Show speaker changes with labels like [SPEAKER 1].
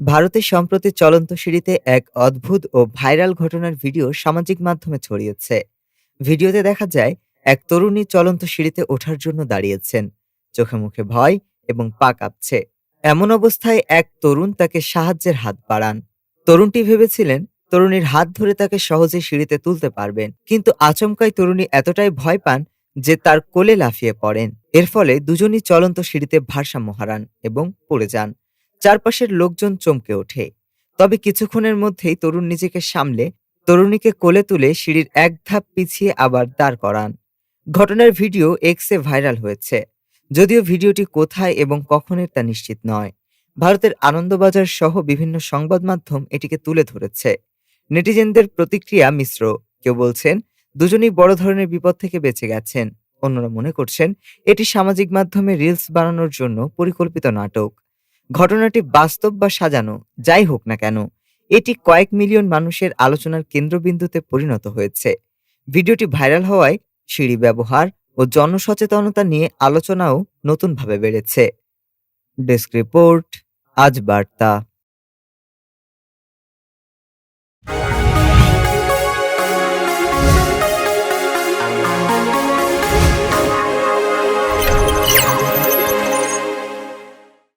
[SPEAKER 1] ভারতে সম্প্রতি চলন্ত সিঁড়িতে এক অদ্ভুত ও ভাইরাল ঘটনার ভিডিও সামাজিক মাধ্যমে ছড়িয়েছে। ভিডিওতে দেখা যায়, এক তরুণী চলন্ত সিঁড়িতে ওঠার জন্য দাঁড়িয়েছেন। চোখে মুখে ভয় এবং পা কাঁপছে। এমন অবস্থায় এক তরুণ তাকে সাহায্যের হাত বাড়ান। তরুণটি ভেবেছিলেন, তরুণীর হাত ধরে তাকে সহজে সিঁড়িতে তুলতে পারবেন। কিন্তু আচমকাই তরুণী এতটাই ভয় পান যে তার কোলে লাফিয়ে পড়েন। এর ফলে দুজনই চলন্ত সিঁড়িতে ভারসাম্য হারান এবং পড়ে যান। চারপাশের লোকজন চমকে ওঠে। তবে কিছুক্ষণের মধ্যেই তরুণ নিজেকে সামলে, তরুণীকে কোলে তুলে সিঁড়ির এক ধাপ পিছিয়ে আবার দাঁড় করান। ঘটনার ভিডিও এক্সে ভাইরাল হয়েছে। যদিও ভিডিওটি কোথায় এবং কখনের তা নিশ্চিত নয়। ভারতের আনন্দবাজার সহ বিভিন্ন সংবাদ মাধ্যম এটিকে তুলে ধরেছে। নেটিজেনদের প্রতিক্রিয়া মিশ্র। কেউ বলছেন, দুজনেই বড় ধরনের বিপদ থেকে বেঁচে গেছেন। অন্যরা মনে করছেন, এটি সামাজিক মাধ্যমে রিলস বানানোর জন্য পরিকল্পিত নাটক। ঘটনাটি বাস্তব বা সাজানো, যাই হোক না কেন, এটি কয়েক মিলিয়ন মানুষের আলোচনার কেন্দ্রবিন্দুতে পরিণত হয়েছে। ভিডিওটি ভাইরাল হওয়ায় সিঁড়ি ব্যবহার ও জনসচেতনতা নিয়ে আলোচনাও নতুনভাবে বেড়েছে। ডেস্ক রিপোর্ট, আজ বার্তা।